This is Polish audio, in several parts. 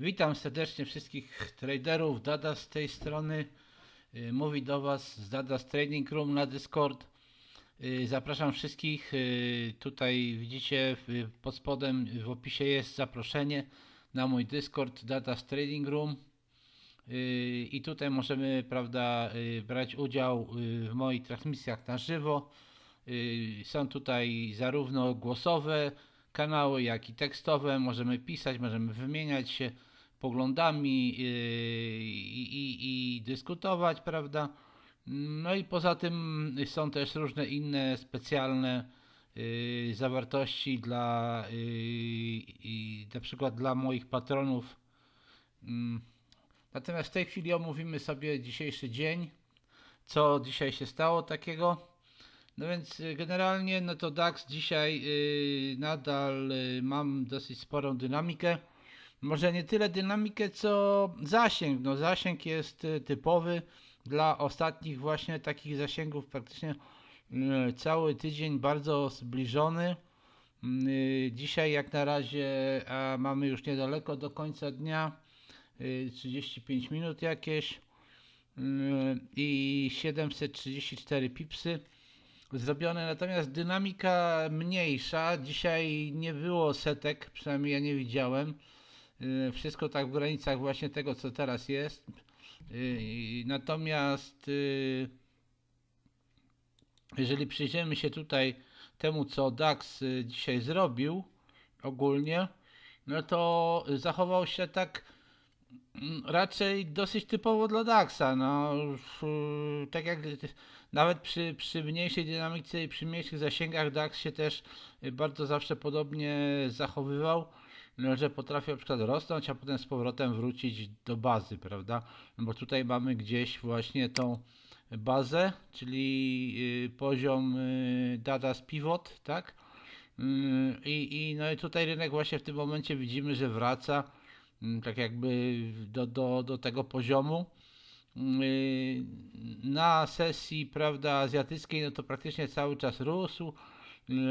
Witam serdecznie wszystkich traderów. Dada z tej strony y, mówi do Was z Dadas Trading Room na Discord. Y, Zapraszam wszystkich. y, Tutaj widzicie pod spodem w opisie jest zaproszenie na mój Discord Dadas Trading Room. I tutaj możemy, prawda, brać udział w moich transmisjach na żywo. Są tutaj zarówno głosowe kanały, jak i tekstowe. Możemy pisać, możemy wymieniać się poglądami yy, i, i, i dyskutować, prawda? No i poza tym są też różne inne specjalne yy, zawartości dla yy, i na przykład dla moich patronów. Mm. Natomiast w tej chwili omówimy sobie dzisiejszy dzień, co dzisiaj się stało takiego. No więc y, generalnie no to DAX dzisiaj y, nadal y, mam dosyć sporą dynamikę. Może nie tyle dynamikę, co zasięg. No zasięg jest y, typowy dla ostatnich właśnie takich zasięgów praktycznie y, cały tydzień bardzo zbliżony. Y, Dzisiaj jak na razie a mamy już niedaleko do końca dnia, y, 35 minut jakieś i 734 pipsy zrobione, natomiast dynamika mniejsza. Dzisiaj nie było setek, przynajmniej ja nie widziałem. Yy, Wszystko tak w granicach właśnie tego, co teraz jest. Yy, Natomiast yy, jeżeli przyjrzymy się tutaj temu, co DAX dzisiaj zrobił ogólnie, no to zachował się tak mm, raczej dosyć typowo dla DAXa. No, tak jak nawet przy, przy mniejszej dynamice i przy mniejszych zasięgach DAX się też y, bardzo zawsze podobnie zachowywał, że potrafił na przykład rosnąć, a potem z powrotem wrócić do bazy, prawda? No bo tutaj mamy gdzieś właśnie tą bazę, czyli y, poziom y, Dadas Pivot, tak? Y, I, no i tutaj rynek właśnie w tym momencie widzimy, że wraca tak jakby do, do, do tego poziomu. Na sesji prawda, azjatyckiej, no to praktycznie cały czas rósł,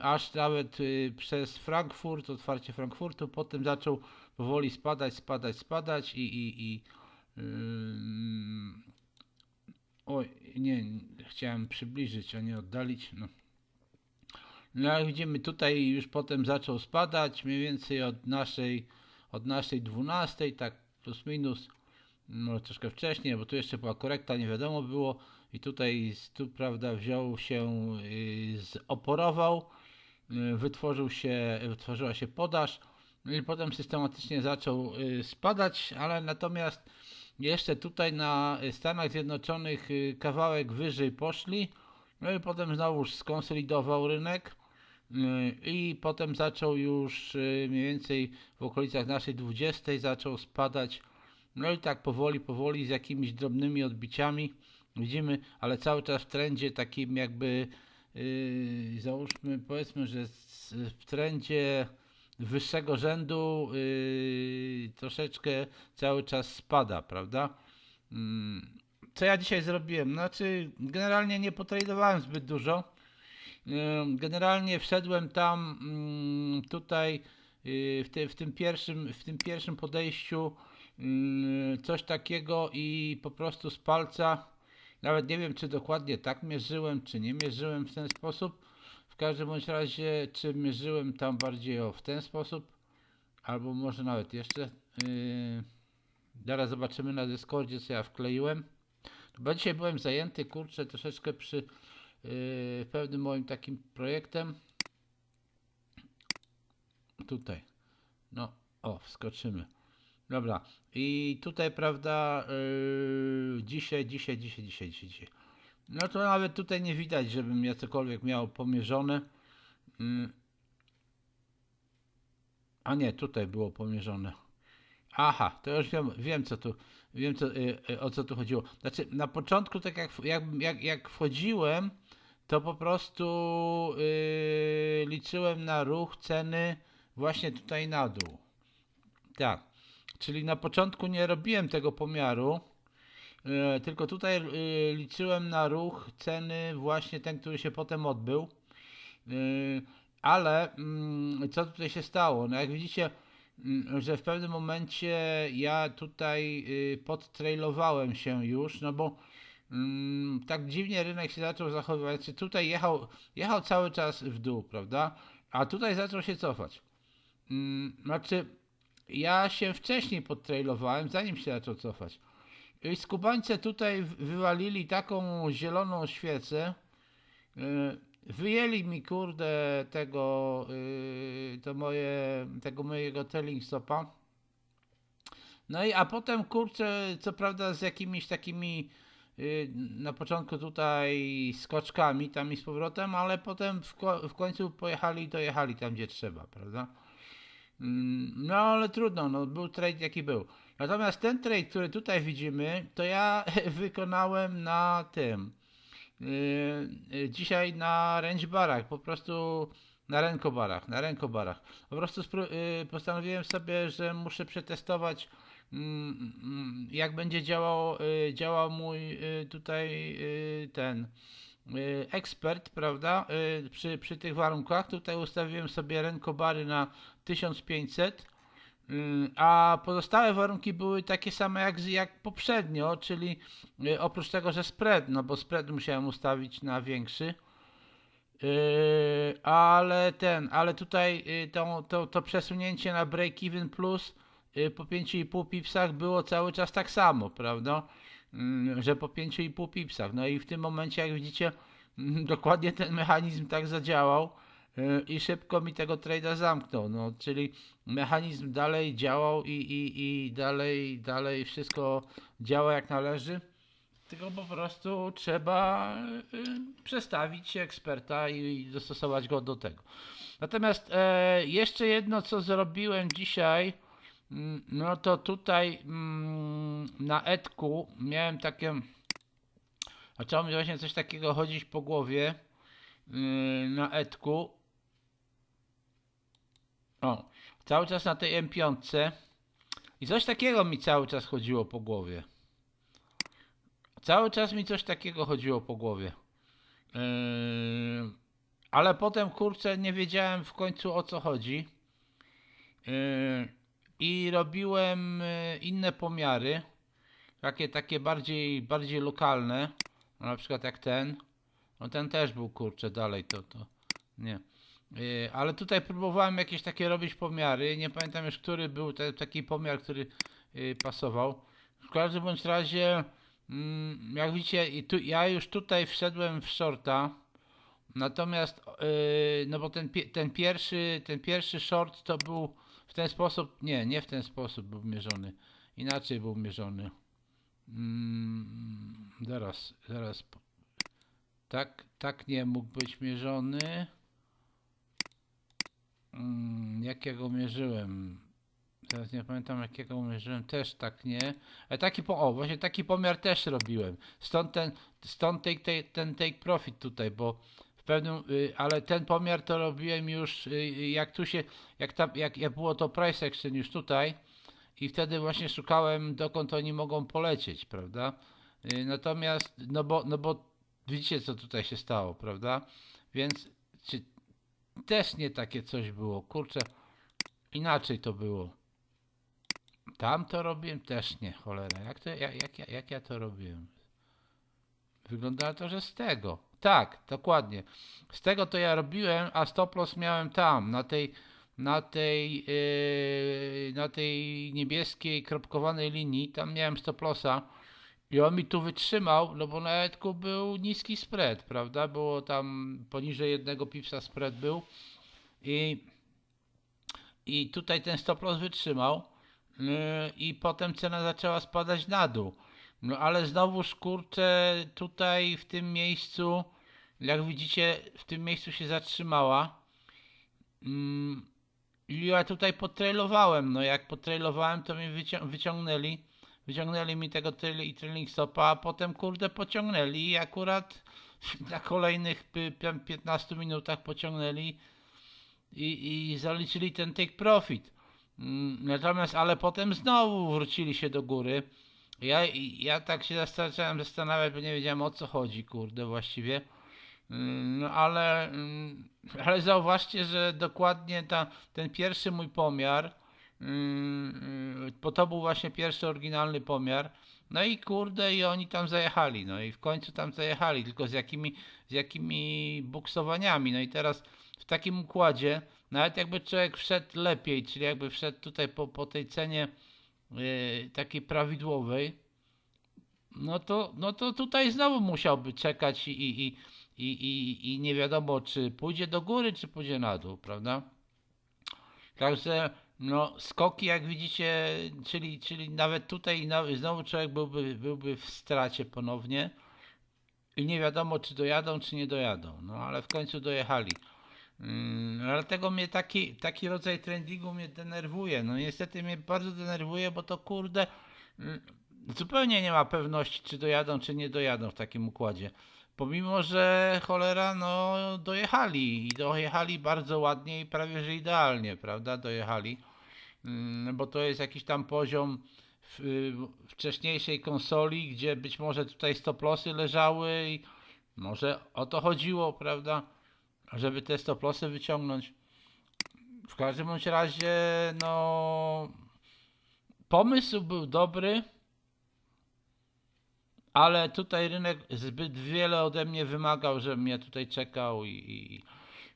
aż nawet yy, przez Frankfurt, otwarcie Frankfurtu, potem zaczął powoli spadać, spadać, spadać i, i, i yy, oj, nie, chciałem przybliżyć, a nie oddalić, no. No jak widzimy tutaj już potem zaczął spadać, mniej więcej od naszej, od naszej 12, tak plus minus, no troszkę wcześniej, bo tu jeszcze była korekta, nie wiadomo było i tutaj tu prawda wziął się, yy, oporował, yy, wytworzył się, wytworzyła się podaż no i potem systematycznie zaczął yy, spadać, ale natomiast jeszcze tutaj na Stanach Zjednoczonych kawałek wyżej poszli, no i potem znowu skonsolidował rynek. I potem zaczął już mniej więcej w okolicach naszej 20 zaczął spadać no i tak powoli, powoli z jakimiś drobnymi odbiciami widzimy, ale cały czas w trendzie takim jakby yy, załóżmy, powiedzmy, że w trendzie wyższego rzędu yy, troszeczkę cały czas spada, prawda? Mm, Co ja dzisiaj zrobiłem? Znaczy, generalnie nie potradowałem zbyt dużo. Yy, Generalnie wszedłem tam mm, tutaj yy, w, te, w, tym pierwszym, w tym pierwszym podejściu mm, coś takiego i po prostu z palca, nawet nie wiem czy dokładnie tak mierzyłem, czy nie mierzyłem w ten sposób. W każdym bądź razie, czy mierzyłem tam bardziej o w ten sposób, albo może nawet jeszcze. Yy, zaraz zobaczymy na Discordzie, co ja wkleiłem. Bo dzisiaj byłem zajęty, kurczę, troszeczkę przy yy, pewnym moim takim projektem. Tutaj. No, o, wskoczymy. Dobra. I tutaj, prawda, yy, dzisiaj, dzisiaj, dzisiaj, dzisiaj, dzisiaj. No to nawet tutaj nie widać, żebym ja cokolwiek miał pomierzone. Yy. A nie, tutaj było pomierzone. Aha, to już wiem, wiem co tu, wiem co, y, y, o co tu chodziło. Znaczy, na początku, tak jak, jak, jak, jak wchodziłem, to po prostu y, liczyłem na ruch ceny właśnie tutaj na dół. Tak, czyli na początku nie robiłem tego pomiaru, y, tylko tutaj y, liczyłem na ruch ceny właśnie ten, który się potem odbył. Y, ale mm, co tutaj się stało? No jak widzicie, mm, że w pewnym momencie ja tutaj y, podtrailowałem się już, no bo mm, tak dziwnie rynek się zaczął zachowywać. Znaczy tutaj jechał, jechał cały czas w dół, prawda? A tutaj zaczął się cofać. Znaczy, ja się wcześniej podtrailowałem, zanim się zaczął cofać. I skubańce tutaj wywalili taką zieloną świecę. y, Wyjęli mi kurde tego, y, to moje, tego mojego trailing stopa. No i a potem kurczę, co prawda z jakimiś takimi y, na początku tutaj skoczkami tam i z powrotem, ale potem w końcu pojechali i dojechali tam gdzie trzeba, prawda? Mm, No ale trudno, no był trade jaki był. Natomiast ten trade, który tutaj widzimy, to ja wykonałem na tym. Yy, yy, dzisiaj na range barach, po prostu na rękobarach, na rękobarach. Po prostu yy, postanowiłem sobie, że muszę przetestować mm, jak będzie działał, yy, działał mój yy, tutaj yy, ten yy, ekspert, prawda, yy, przy, przy tych warunkach. Tutaj ustawiłem sobie rękobary na 1500, yy, a pozostałe warunki były takie same jak, jak poprzednio, czyli oprócz tego, że spread, no bo spread musiałem ustawić na większy. Ale ten, ale tutaj to, to, to przesunięcie na break-even plus po 5,5 pipsach było cały czas tak samo, prawda? Yy, że po 5,5 pipsach. No i w tym momencie, jak widzicie, mm, dokładnie ten mechanizm tak zadziałał yy, i szybko mi tego trade'a zamknął. No, czyli mechanizm dalej działał i, i, i dalej, dalej wszystko działa jak należy. Tylko po prostu trzeba y, przestawić się eksperta i, dostosować go do tego. Natomiast e, jeszcze jedno, co zrobiłem dzisiaj, mm, no to tutaj mm, na Edku miałem takie. Zaczęło mi właśnie coś takiego chodzić po głowie y, na Edku. O, cały czas na tej M5. I coś takiego mi cały czas chodziło po głowie. Cały czas mi coś takiego chodziło po głowie. Yy, ale potem kurczę nie wiedziałem w końcu o co chodzi. Yy, I robiłem yy, inne pomiary. Takie, takie bardziej, bardziej lokalne. No, na przykład jak ten. No ten też był kurczę dalej to to. Nie. Yy, ale tutaj próbowałem jakieś takie robić pomiary. Nie pamiętam już który był te, taki pomiar, który yy, pasował. W każdym bądź razie Mm, Jak widzicie, i tu, ja już tutaj wszedłem w shorta. Natomiast, no bo ten, ten, pierwszy, ten pierwszy short to był w ten sposób, nie, nie w ten sposób był mierzony. Inaczej był mierzony. Mm, zaraz, zaraz. Tak, tak nie mógł być mierzony. Mm, jak ja go mierzyłem? Teraz nie pamiętam jakiego mierzyłem, też tak nie. Ale taki po, o, właśnie taki pomiar też robiłem. Stąd ten, stąd take, take, ten take profit tutaj, bo pewnym, y, ale ten pomiar to robiłem już, y, jak tu się, jak, ta, jak, jak było to price action już tutaj i wtedy właśnie szukałem dokąd oni mogą polecieć, prawda? Y, natomiast, no bo, no bo widzicie co tutaj się stało, prawda? Więc czy, też nie takie coś było, kurczę, inaczej to było. Tam to robiłem też nie, cholera. Jak, to, jak, jak, ja- jak ja to robiłem? Wyglądało to, że z tego. Tak, dokładnie. Z tego to ja robiłem, a stop loss miałem tam, na tej, na tej, yy, na tej niebieskiej kropkowanej linii. Tam miałem stop lossa i on mi tu wytrzymał, no bo na Edku był niski spread, prawda? Było tam poniżej jednego pipsa spread był i, i tutaj ten stop loss wytrzymał. Yy, i potem cena zaczęła spadać na dół. No ale znowuż kurczę tutaj w tym miejscu, jak widzicie, w tym miejscu się zatrzymała. Mm, I ja tutaj potrailowałem. No jak potrailowałem, to mi wycią- wyciągnęli. Wyciągnęli mi tego trail i trailing stopa, a potem kurde pociągnęli i akurat na kolejnych py- pię- 15 minutach pociągnęli i, i zaliczyli ten take profit. Mm, Natomiast, ale potem znowu wrócili się do góry. Ja, ja tak się zasta- zacząłem zastanawiać, bo nie wiedziałem o co chodzi, kurde, właściwie. Mm, No ale, mm, ale zauważcie, że dokładnie ta, ten pierwszy mój pomiar Yy, bo to był właśnie pierwszy oryginalny pomiar. No i kurde, i oni tam zajechali. No i w końcu tam zajechali, tylko z jakimi, z jakimi buksowaniami. No i teraz w takim układzie, nawet jakby człowiek wszedł lepiej, czyli jakby wszedł tutaj po, po tej cenie yy, takiej prawidłowej, no to, no to tutaj znowu musiałby czekać i, i, i, i, i, i nie wiadomo, czy pójdzie do góry, czy pójdzie na dół, prawda? Także no, skoki, jak widzicie, czyli, czyli nawet tutaj no, znowu człowiek byłby, byłby w stracie ponownie i nie wiadomo, czy dojadą, czy nie dojadą. No, ale w końcu dojechali. Mm, dlatego mnie taki, taki rodzaj trendingu mnie denerwuje. No niestety mnie bardzo denerwuje, bo to kurde mm, zupełnie nie ma pewności, czy dojadą, czy nie dojadą w takim układzie. Pomimo, że cholera, no dojechali i dojechali bardzo ładnie i prawie że idealnie, prawda? Dojechali, Mm, bo to jest jakiś tam poziom wcześniejszej konsoli, gdzie być może tutaj stoplosy leżały i może o to chodziło, prawda? Żeby te stoplosy wyciągnąć. W każdym bądź razie, no pomysł był dobry, ale tutaj rynek zbyt wiele ode mnie wymagał, żebym ja tutaj czekał i, i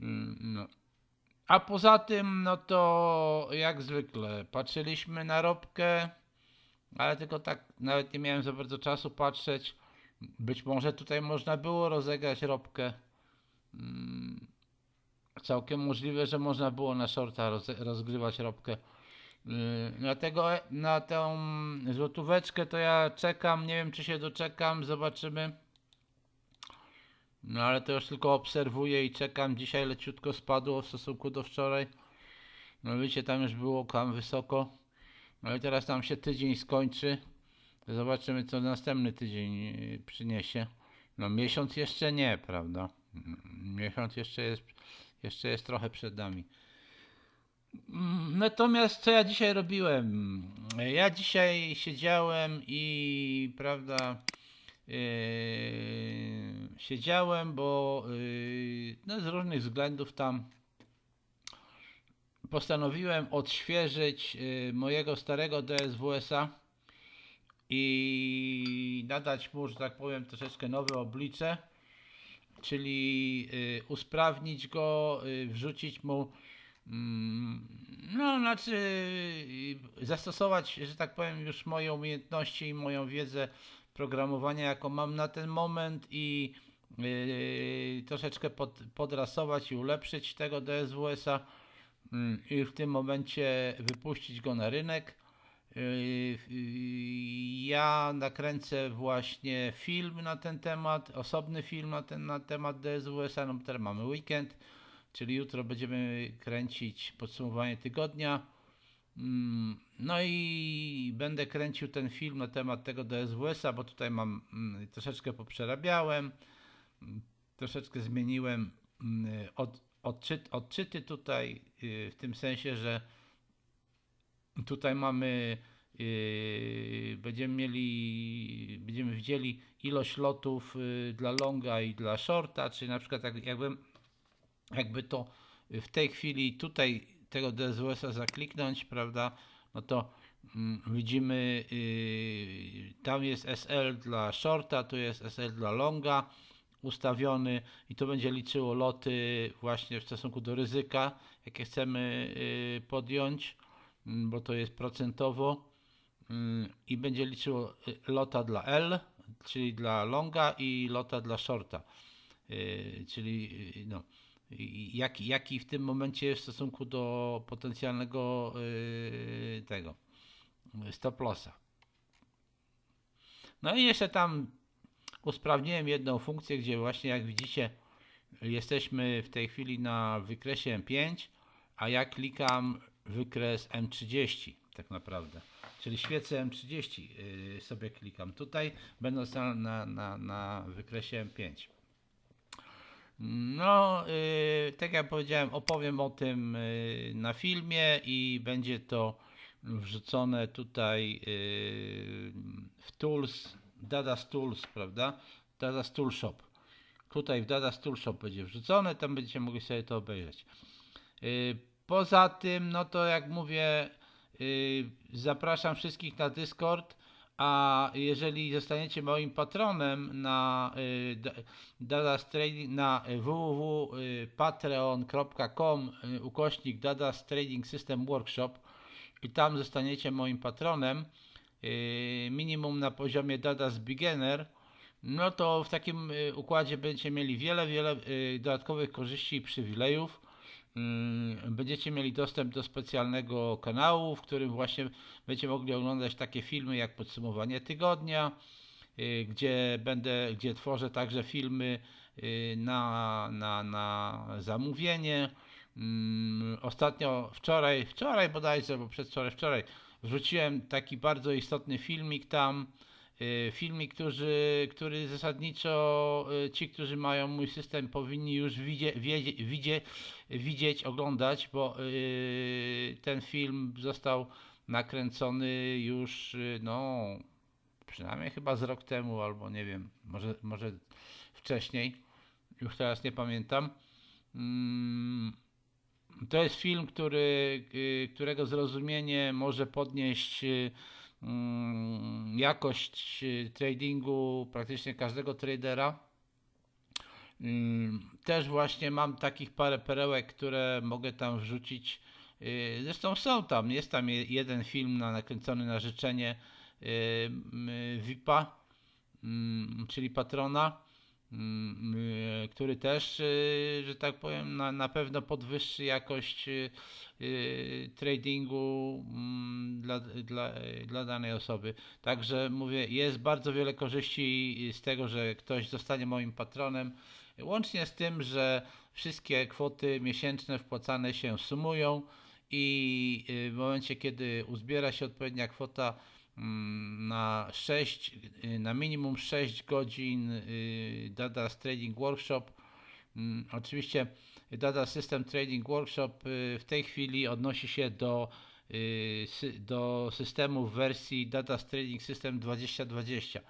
mm, no. A poza tym, no to jak zwykle patrzyliśmy na robkę, ale tylko tak nawet nie miałem za bardzo czasu patrzeć. Być może tutaj można było rozegrać robkę. Mm, Całkiem możliwe, że można było na shorta roz, rozgrywać robkę. Dlatego na tą złotóweczkę to ja czekam. Nie wiem, czy się doczekam. Zobaczymy. No ale to już tylko obserwuję i czekam. Dzisiaj leciutko spadło w stosunku do wczoraj. No wiecie, tam już było tam wysoko. No i teraz tam się tydzień skończy. Zobaczymy, co następny tydzień yy, przyniesie. No miesiąc jeszcze nie, prawda? Mm, Miesiąc jeszcze jest, jeszcze jest trochę przed nami. Mm, Natomiast co ja dzisiaj robiłem? Ja dzisiaj siedziałem i prawda yy, siedziałem, bo yy, no, z różnych względów tam postanowiłem odświeżyć yy, mojego starego DSWS-a i nadać mu, że tak powiem, troszeczkę nowe oblicze, czyli yy, usprawnić go, yy, wrzucić mu No, znaczy zastosować, że tak powiem, już moje umiejętności i moją wiedzę programowania, jaką mam na ten moment i yy, troszeczkę pod, podrasować i ulepszyć tego DSWS-a mm, i w tym momencie wypuścić go na rynek. Yy, yy, Ja nakręcę właśnie film na ten temat, osobny film na ten na temat DSWS-a, no teraz mamy weekend czyli jutro będziemy kręcić podsumowanie tygodnia. Mm, No i będę kręcił ten film na temat tego DSWS-a, bo tutaj mam mm, troszeczkę poprzerabiałem, mm, troszeczkę zmieniłem od, odczyt, odczyty tutaj, y, w tym sensie, że tutaj mamy yy, będziemy mieli będziemy widzieli ilość lotów y, dla longa i dla shorta, czyli na przykład jak, jakbym jakby to w tej chwili tutaj tego DSWS-a zakliknąć, prawda, no to mm, widzimy yy, tam jest SL dla shorta, tu jest SL dla longa ustawiony i to będzie liczyło loty właśnie w stosunku do ryzyka, jakie chcemy yy, podjąć, mm, bo to jest procentowo yy, i będzie liczyło y, lota dla L, czyli dla longa i lota dla shorta, czyli no jaki, jaki w tym momencie w stosunku do potencjalnego yy, tego stop lossa. No i jeszcze tam usprawniłem jedną funkcję, gdzie właśnie jak widzicie jesteśmy w tej chwili na wykresie M5, a ja klikam wykres M30 tak naprawdę. Czyli świecę M30 yy, sobie klikam tutaj, będąc na, na, na wykresie M5. No, y, tak jak powiedziałem, opowiem o tym y, na filmie i będzie to wrzucone tutaj y, w Tools, Dada's Tools, prawda? Dada's Tool Shop. Tutaj w Dada's Tool Shop będzie wrzucone, tam będziecie mogli sobie to obejrzeć. Y, Poza tym, no to jak mówię, y, zapraszam wszystkich na Discord. A jeżeli zostaniecie moim patronem na y, da- Dadas Trading na www.patreon.com y, ukośnik Dadas Trading System Workshop i tam zostaniecie moim patronem y, minimum na poziomie Dadas Beginner no to w takim układzie będziecie mieli wiele, wiele dodatkowych korzyści i przywilejów. Mm, Będziecie mieli dostęp do specjalnego kanału, w którym właśnie będziecie mogli oglądać takie filmy jak podsumowanie tygodnia, y, gdzie będę, gdzie tworzę także filmy y, na, na, na zamówienie. Mm, Ostatnio, wczoraj, wczoraj bodajże, bo przedwczoraj, wczoraj wrzuciłem taki bardzo istotny filmik tam. Y, Filmik, który, który zasadniczo y, ci, którzy mają mój system, powinni już widzie, wiedzie, widzie, widzieć, oglądać, bo y, ten film został nakręcony już, no, przynajmniej chyba z rok temu, albo nie wiem, może, może wcześniej, już teraz nie pamiętam. Mm, To jest film, który, którego zrozumienie może podnieść jakość y, tradingu praktycznie każdego tradera. Mm, Też właśnie mam takich parę perełek, które mogę tam wrzucić. Y, Zresztą są tam, jest tam je- jeden film na, nakręcony na życzenie y, VIP-a, mm, czyli patrona, mm, który też, y, że tak powiem, na, na pewno podwyższy jakość y, y, tradingu mm, dla, dla, dla danej osoby. Także mówię, jest bardzo wiele korzyści z tego, że ktoś zostanie moim patronem. Łącznie z tym, że wszystkie kwoty miesięczne wpłacane się sumują i w momencie, kiedy uzbiera się odpowiednia kwota na 6, y, na minimum 6 godzin y, Dada Trading Workshop, mm, oczywiście Dada System Trading Workshop y, w tej chwili odnosi się do, do systemu w wersji Data Trading System 2020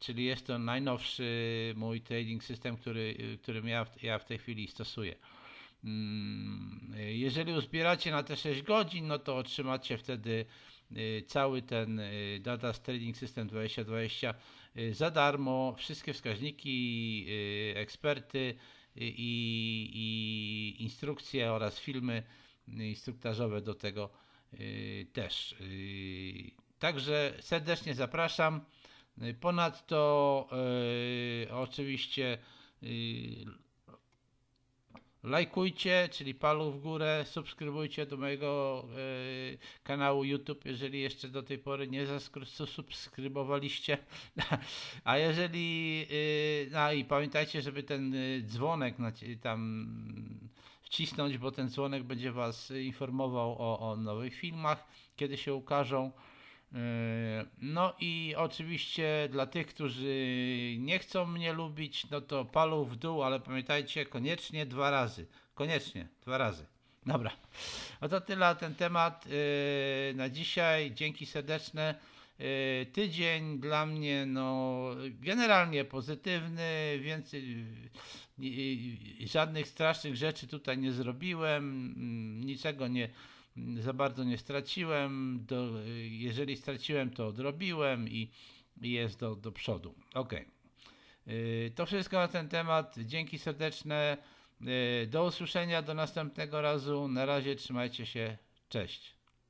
czyli jest to najnowszy mój trading system, który, który ja, ja w tej chwili stosuję. Mm, Jeżeli uzbieracie na te 6 godzin, no to otrzymacie wtedy cały ten y, Data Trading System 2020 y, za darmo, wszystkie wskaźniki, y, eksperty y, i, i instrukcje oraz filmy y, instruktażowe do tego y, też. Y, Także serdecznie zapraszam. Y, Ponadto y, oczywiście y, lajkujcie, czyli palu w górę, subskrybujcie do mojego y, kanału YouTube, jeżeli jeszcze do tej pory nie zaskry- subskrybowaliście. A jeżeli, y, no i pamiętajcie, żeby ten y, dzwonek tam wcisnąć, bo ten dzwonek będzie Was informował o, o nowych filmach, kiedy się ukażą. Yy, No i oczywiście dla tych, którzy nie chcą mnie lubić, no to palu w dół, ale pamiętajcie, koniecznie dwa razy. Koniecznie, dwa razy. Dobra. No to tyle na ten temat yy, na dzisiaj. Dzięki serdeczne. Yy, Tydzień dla mnie, no, generalnie pozytywny, więcej żadnych strasznych rzeczy tutaj nie zrobiłem, mm, niczego nie, za bardzo nie straciłem. Do, jeżeli straciłem, to odrobiłem i, jest do, do przodu. Ok. To wszystko na ten temat. Dzięki serdeczne. Yy, Do usłyszenia do następnego razu. Na razie trzymajcie się. Cześć.